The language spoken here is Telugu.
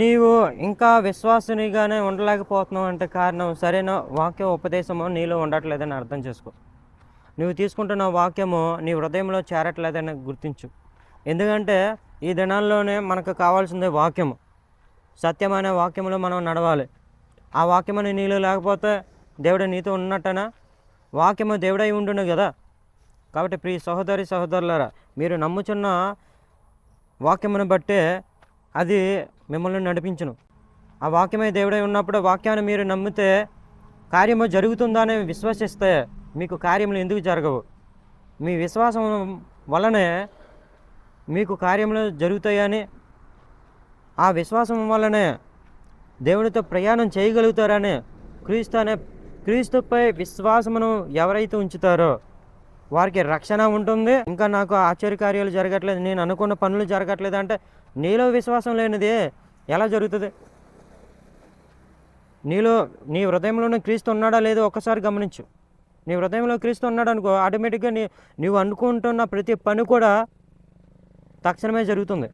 నీవు ఇంకా విశ్వాసునిగానే ఉండలేకపోతున్నావు అంటే కారణం సరైన వాక్య ఉపదేశము నీలో ఉండట్లేదని అర్థం చేసుకో. నువ్వు తీసుకుంటున్న వాక్యము నీ హృదయంలో చేరట్లేదని గుర్తించు. ఎందుకంటే ఈ దినాల్లోనే మనకు కావాల్సిందే వాక్యము. సత్యమైన వాక్యములో మనం నడవాలి. ఆ వాక్యమని నీలో లేకపోతే దేవుడు నీతో ఉన్నట్టనా? వాక్యము దేవుడై ఉండును కదా. కాబట్టి ప్రియ సహోదరి సహోదరులారా మీరు నమ్ముచున్న వాక్యమును బట్టే అది మిమ్మల్ని నడిపించును. ఆ వాక్యమే దేవుడై ఉన్నప్పుడు వాక్యాన్ని మీరు నమ్మితే కార్యము జరుగుతుందని విశ్వసిస్తే మీకు కార్యములు ఎందుకు జరగవు? మీ విశ్వాసం వలనే మీకు కార్యములు జరుగుతాయని ఆ విశ్వాసం వలనే దేవునితో ప్రయాణం చేయగలుగుతారని క్రీస్తు అనే క్రీస్తుపై విశ్వాసమును ఎవరైతే ఉంచుతారో వారికి రక్షణ ఉంటుంది. ఇంకా నాకు ఆశ్చర్యకార్యాలు జరగట్లేదు. నేను అనుకున్న పనులు జరగట్లేదు అంటే నీలో విశ్వాసం లేనిది ఎలా జరుగుతుంది? నీలో నీ హృదయంలోనే క్రీస్తు ఉన్నాడా లేదో ఒక్కసారి గమనించు. నీ హృదయంలో క్రీస్తు ఉన్నాడు అనుకో ఆటోమేటిక్గా నీ నువ్వు అనుకుంటున్న ప్రతి పని కూడా తక్షణమే జరుగుతుంది.